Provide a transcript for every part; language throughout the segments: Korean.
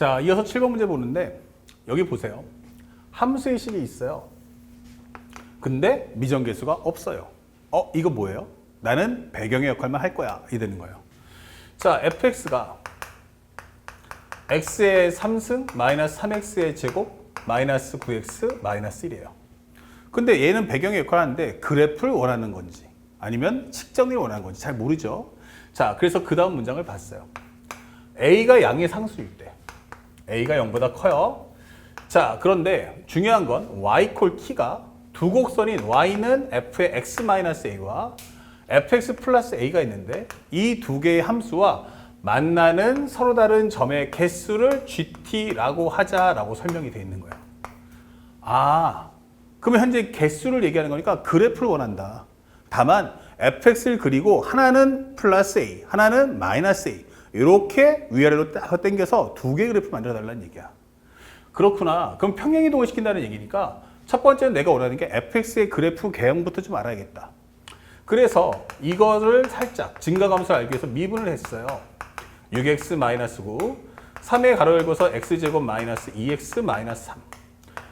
자, 이어서 7번 문제 보는데 여기 보세요. 함수의 식이 있어요. 근데 미정계수가 없어요. 어, 이거 뭐예요? 나는 배경의 역할만 할 거야. 이 되는 거예요. 자, fx가 x의 3승 마이너스 3x의 제곱 마이너스 9x 마이너스 1이에요. 근데 얘는 배경의 역할을 하는데 그래프를 원하는 건지 아니면 측정을 원하는 건지 잘 모르죠. 자, 그래서 그 다음 문장을 봤어요. a가 양의 상수일 때 a가 0보다 커요. 자, 그런데 중요한 건 y 콜 t가 두 곡선인 y는 f의 x-a와 fx 플러스 a가 있는데 이 두 개의 함수와 만나는 서로 다른 점의 개수를 gt라고 하자라고 설명이 되어 있는 거예요. 아, 그러면 현재 개수를 얘기하는 거니까 그래프를 원한다. 다만 fx를 그리고 하나는 플러스 a, 하나는 마이너스 a 이렇게 위아래로 딱 당겨서 두 개의 그래프를 만들어 달라는 얘기야. 그렇구나. 그럼 평행 이동을 시킨다는 얘기니까 첫 번째는 내가 원하는 게 fx의 그래프 개형부터 좀 알아야겠다. 그래서 이거를 살짝 증가감수를 알기 위해서 미분을 했어요. 6x-9, 3의 가로 열고서 x제곱 마이너스 2x 마이너스 3.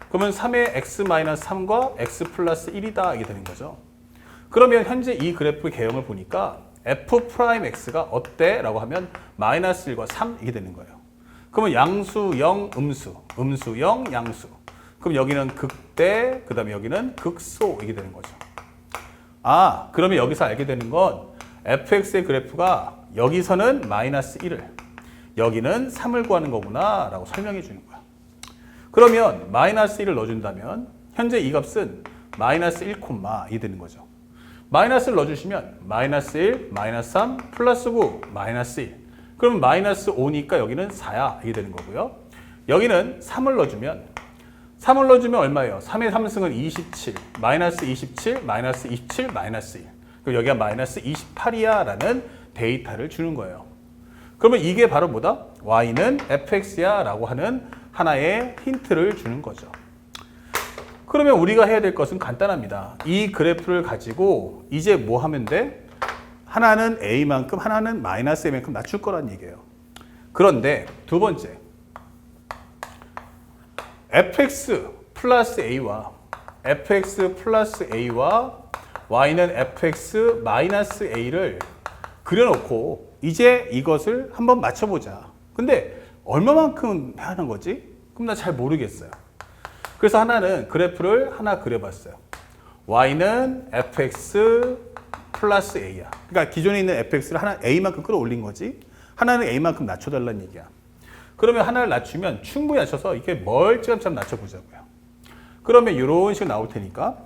그러면 3의 x-3과 x 플러스 1이다 이게 되는 거죠. 그러면 현재 이 그래프 개형을 보니까 f 프라임 x가 어때? 라고 하면 마이너스 1과 3 이게 되는 거예요. 그러면 양수 0, 음수, 음수 0, 양수. 그럼 여기는 극대, 그 다음에 여기는 극소 이게 되는 거죠. 아, 그러면 여기서 알게 되는 건 fx의 그래프가 여기서는 마이너스 1을, 여기는 3을 구하는 거구나 라고 설명해 주는 거야. 그러면 마이너스 1을 넣어준다면 현재 이 값은 마이너스 1, 이 되는 거죠. 마이너스를 넣어주시면 마이너스 1, 마이너스 3, 플러스 9, 마이너스 1. 그럼 마이너스 5니까 여기는 4야 이게 되는 거고요. 여기는 3을 넣어주면 3을 넣어주면 얼마예요? 3의 3승은 27, 마이너스 27, 마이너스 27, 마이너스 1. 그럼 여기가 마이너스 28이야 라는 데이터를 주는 거예요. 그러면 이게 바로 뭐다? y는 fx야 라고 하는 하나의 힌트를 주는 거죠. 그러면 우리가 해야 될 것은 간단합니다. 이 그래프를 가지고 이제 뭐 하면 돼? 하나는 a만큼 하나는 마이너스 a만큼 낮출 거란 얘기예요. 그런데 두 번째 fx 플러스 a와 fx 플러스 a와 y는 fx 마이너스 a를 그려놓고 이제 이것을 한번 맞춰보자. 근데 얼마만큼 하는 거지? 그럼 나 잘 모르겠어요. 그래서 하나는 그래프를 하나 그려봤어요. y는 fx 플러스 a야. 그러니까 기존에 있는 fx를 하나 a만큼 끌어올린 거지. 하나는 a만큼 낮춰달라는 얘기야. 그러면 하나를 낮추면 충분히 낮춰서 이렇게 멀찌감치 낮춰보자고요. 그러면 이런 식으로 나올 테니까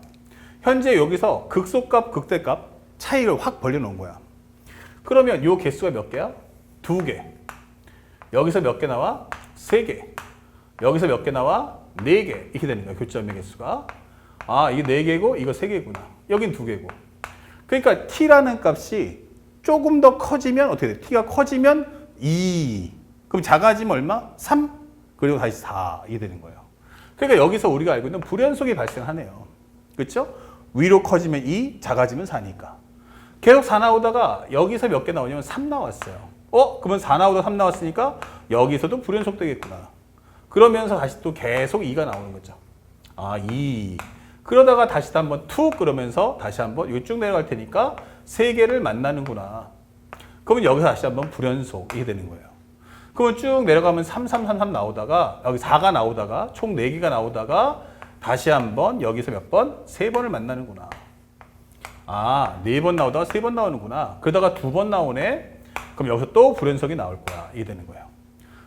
현재 여기서 극소값, 극대값 차이를 확 벌려놓은 거야. 그러면 요 개수가 몇 개야? 두 개. 여기서 몇 개 나와? 세 개. 여기서 몇 개 나와? 네 개. 이렇게 되는 거야. 교점의 개수가. 아, 이게 네 개고 이거 세 개구나. 여긴 두 개고. 그러니까 t라는 값이 조금 더 커지면 어떻게 돼? t가 커지면 2. 그럼 작아지면 얼마? 3. 그리고 다시 4. 이게 되는 거예요. 그러니까 여기서 우리가 알고 있는 불연속이 발생하네요. 그렇죠? 위로 커지면 2, 작아지면 4니까. 계속 4 나오다가 여기서 몇 개 나오냐면 3 나왔어요. 어? 그러면 4 나오다 3 나왔으니까 여기서도 불연속 되겠구나. 그러면서 다시 또 계속 2가 나오는 거죠. 아, 2. 그러다가 다시 또 한번 툭 그러면서 다시 한번 이거 쭉 내려갈 테니까 세 개를 만나는구나. 그러면 여기서 다시 한번 불연속이 되는 거예요. 그러면 쭉 내려가면 3, 3, 3, 3 나오다가 여기 4가 나오다가 총 4개가 나오다가 다시 한번 여기서 몇 번? 세 번을 만나는구나. 아, 네 번 나오다가 세 번 나오는구나. 그러다가 두 번 나오네. 그럼 여기서 또 불연속이 나올 거야. 이게 되는 거예요.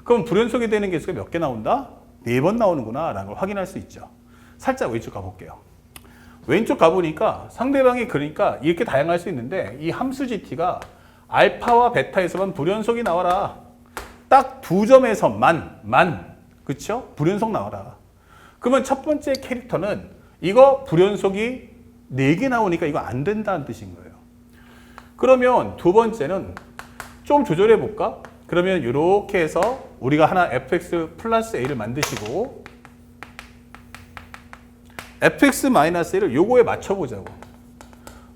그럼 불연속이 되는 개수가 몇 개 나온다? 네 번 나오는구나. 라는 걸 확인할 수 있죠. 살짝 왼쪽 가볼게요. 왼쪽 가보니까 상대방이 그러니까 이렇게 다양할 수 있는데 이 함수 gt가 알파와 베타에서만 불연속이 나와라. 딱 두 점에서만 만 그쵸? 불연속 나와라. 그러면 첫 번째 캐릭터는 이거 불연속이 네개 나오니까 이거 안 된다는 뜻인 거예요. 그러면 두 번째는 좀 조절해 볼까? 그러면 이렇게 해서 우리가 하나 fx 플러스 a를 만드시고 fx 마이너스 a를 요거에 맞춰보자고.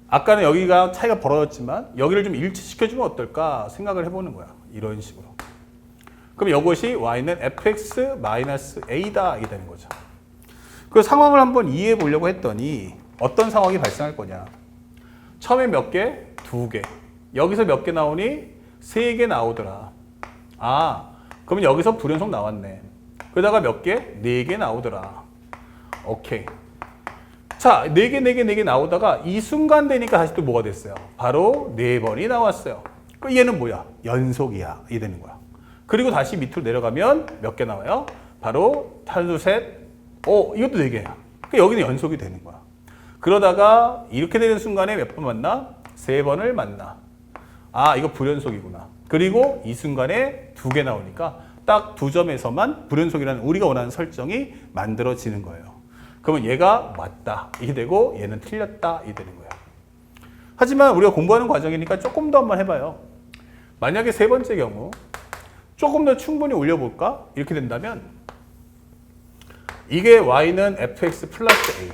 아까는 여기가 차이가 벌어졌지만 여기를 좀 일치시켜주면 어떨까 생각을 해보는 거야. 이런 식으로. 그럼 이것이 y는 fx 마이너스 a다 이게 되는 거죠. 그 상황을 한번 이해해 보려고 했더니 어떤 상황이 발생할 거냐. 처음에 몇 개? 두 개. 여기서 몇 개 나오니? 세 개 나오더라. 아, 그러면 여기서 불연속 나왔네. 그러다가 몇 개? 네 개 나오더라. 오케이. 자, 네 개, 네 개, 네 개 나오다가 이 순간 되니까 다시 또 뭐가 됐어요? 바로 네 번이 나왔어요. 그 얘는 뭐야? 연속이야. 이게 되는 거야. 그리고 다시 밑으로 내려가면 몇 개 나와요? 바로 둘, 셋. 어, 이것도 네 개야. 그 여기는 연속이 되는 거야. 그러다가 이렇게 되는 순간에 몇 번 만나? 세 번을 만나. 아, 이거 불연속이구나. 그리고 이 순간에 두 개 나오니까 딱 두 점에서만 불연속이라는 우리가 원하는 설정이 만들어지는 거예요. 그러면 얘가 맞다. 이게 되고 얘는 틀렸다. 이게 되는 거예요. 하지만 우리가 공부하는 과정이니까 조금 더 한번 해봐요. 만약에 세 번째 경우 조금 더 충분히 올려볼까? 이렇게 된다면 이게 y는 fx 플러스 a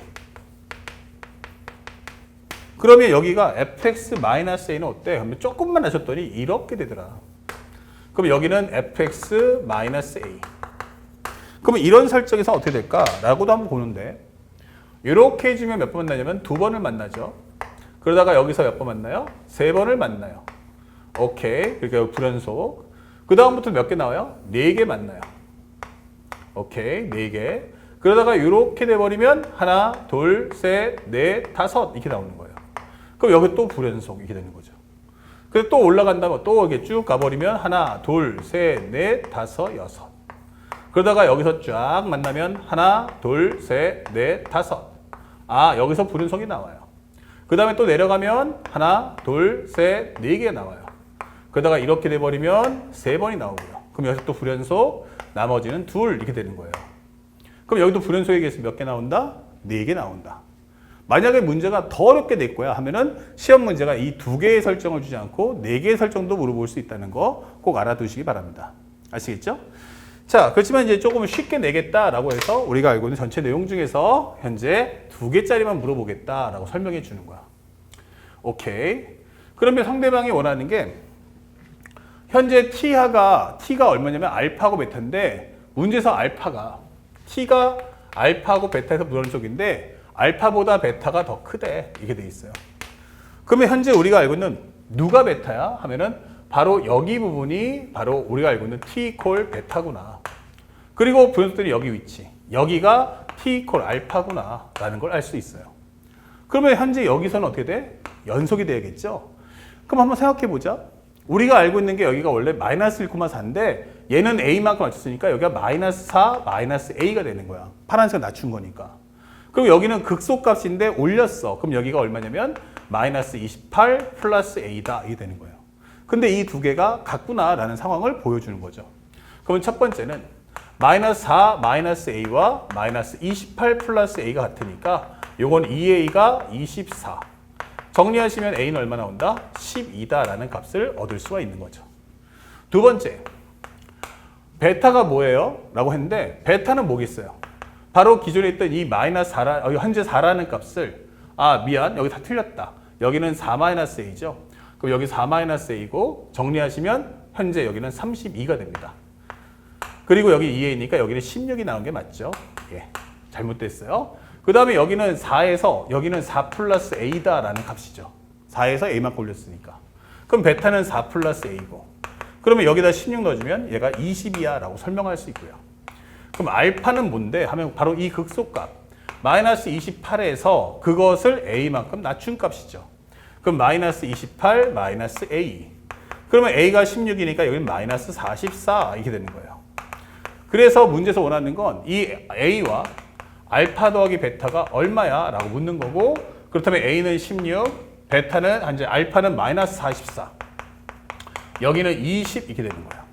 그러면 여기가 fx 마이너스 a는 어때? 그러면 조금만 하셨더니 이렇게 되더라. 그럼 여기는 fx 마이너스 a. 그러면 이런 설정에서 어떻게 될까 라고도 한번 보는데 이렇게 해주면 몇 번 만나냐면 두 번을 만나죠. 그러다가 여기서 몇 번 만나요? 세 번을 만나요. 오케이. 그러니까 불연속. 그 다음부터 몇 개 나와요? 네 개 만나요. 오케이. 네 개. 그러다가 이렇게 돼버리면 하나, 둘, 셋, 넷, 다섯 이렇게 나오는 거예요. 그럼 여기 또 불연속 이렇게 되는 거죠. 그래서 또 올라간다면 또 이렇게 쭉 가버리면 하나, 둘, 셋, 넷, 다섯, 여섯. 그러다가 여기서 쫙 만나면 하나, 둘, 셋, 넷, 다섯. 아, 여기서 불연속이 나와요. 그 다음에 또 내려가면 하나, 둘, 셋, 네 개 나와요. 그러다가 이렇게 돼버리면 세 번이 나오고요. 그럼 여기서 또 불연속, 나머지는 둘 이렇게 되는 거예요. 그럼 여기도 불연속에 계서 몇개 나온다? 네 개 나온다. 만약에 문제가 더 어렵게 될 거야 하면은 시험 문제가 이 두 개의 설정을 주지 않고 네 개의 설정도 물어볼 수 있다는 거 꼭 알아두시기 바랍니다. 아시겠죠? 자, 그렇지만 이제 조금 쉽게 내겠다라고 해서 우리가 알고 있는 전체 내용 중에서 현재 두 개짜리만 물어보겠다라고 설명해 주는 거야. 오케이. 그러면 상대방이 원하는 게 현재 t하가 t가 얼마냐면 알파고 베타인데 문제에서 알파가 t가 알파고 베타에서 무한속인데 알파보다 베타가 더 크대 이게 돼 있어요. 그러면 현재 우리가 알고 있는 누가 베타야 하면은 바로 여기 부분이 바로 우리가 알고 있는 t 콜 베타구나. 그리고 분수들이 여기 위치 여기가 t 콜 알파구나 라는 걸 알 수 있어요. 그러면 현재 여기서는 어떻게 돼? 연속이 돼야겠죠. 그럼 한번 생각해 보자. 우리가 알고 있는 게 여기가 원래 마이너스 1,4인데 얘는 a만큼 맞췄으니까 여기가 마이너스 4, 마이너스 a가 되는 거야. 파란색 낮춘 거니까. 그리고 여기는 극소값인데 올렸어. 그럼 여기가 얼마냐면 마이너스 28 플러스 a다. 이게 되는 거예요. 근데 이 두 개가 같구나라는 상황을 보여주는 거죠. 그러면 첫 번째는 마이너스 4 마이너스 a와 마이너스 28 플러스 a가 같으니까 요건 2a가 24. 정리하시면 a는 얼마 나온다? 12다라는 값을 얻을 수가 있는 거죠. 두 번째, 베타가 뭐예요? 라고 했는데 베타는 뭐겠어요? 바로 기존에 있던 이 마이너스 4라, 어, 현재 4라는 값을 아 미안 여기 다 틀렸다. 여기는 4 마이너스 a죠. 그럼 여기 4 마이너스 a고 정리하시면 현재 여기는 32가 됩니다. 그리고 여기 2a니까 여기는 16이 나온 게 맞죠? 예, 잘못됐어요. 그 다음에 여기는 4에서 여기는 4 플러스 a다라는 값이죠. 4에서 a만 올렸으니까. 그럼 베타는 4 플러스 a고. 그러면 여기다 16 넣어주면 얘가 20이야 라고 설명할 수 있고요. 그럼 알파는 뭔데? 하면 바로 이 극소값. 마이너스 28에서 그것을 a만큼 낮춘 값이죠. 그럼 마이너스 28 마이너스 a. 그러면 a가 16이니까 여기는 마이너스 44 이렇게 되는 거예요. 그래서 문제에서 원하는 건 이 a와 알파 더하기 베타가 얼마야? 라고 묻는 거고 그렇다면 a는 16, 베타는 이제 알파는 마이너스 44. 여기는 20 이렇게 되는 거야.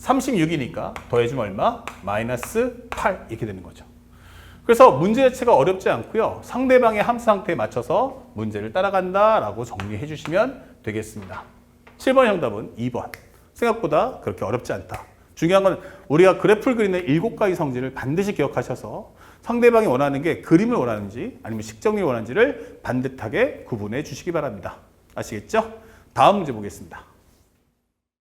36이니까 더해주면 얼마? 마이너스 8 이렇게 되는 거죠. 그래서 문제 자체가 어렵지 않고요. 상대방의 함수 상태에 맞춰서 문제를 따라간다라고 정리해 주시면 되겠습니다. 7번 정답은 2번. 생각보다 그렇게 어렵지 않다. 중요한 건 우리가 그래프를 그리는 7가지 성질을 반드시 기억하셔서 상대방이 원하는 게 그림을 원하는지 아니면 식정을 원하는지를 반듯하게 구분해 주시기 바랍니다. 아시겠죠? 다음 문제 보겠습니다.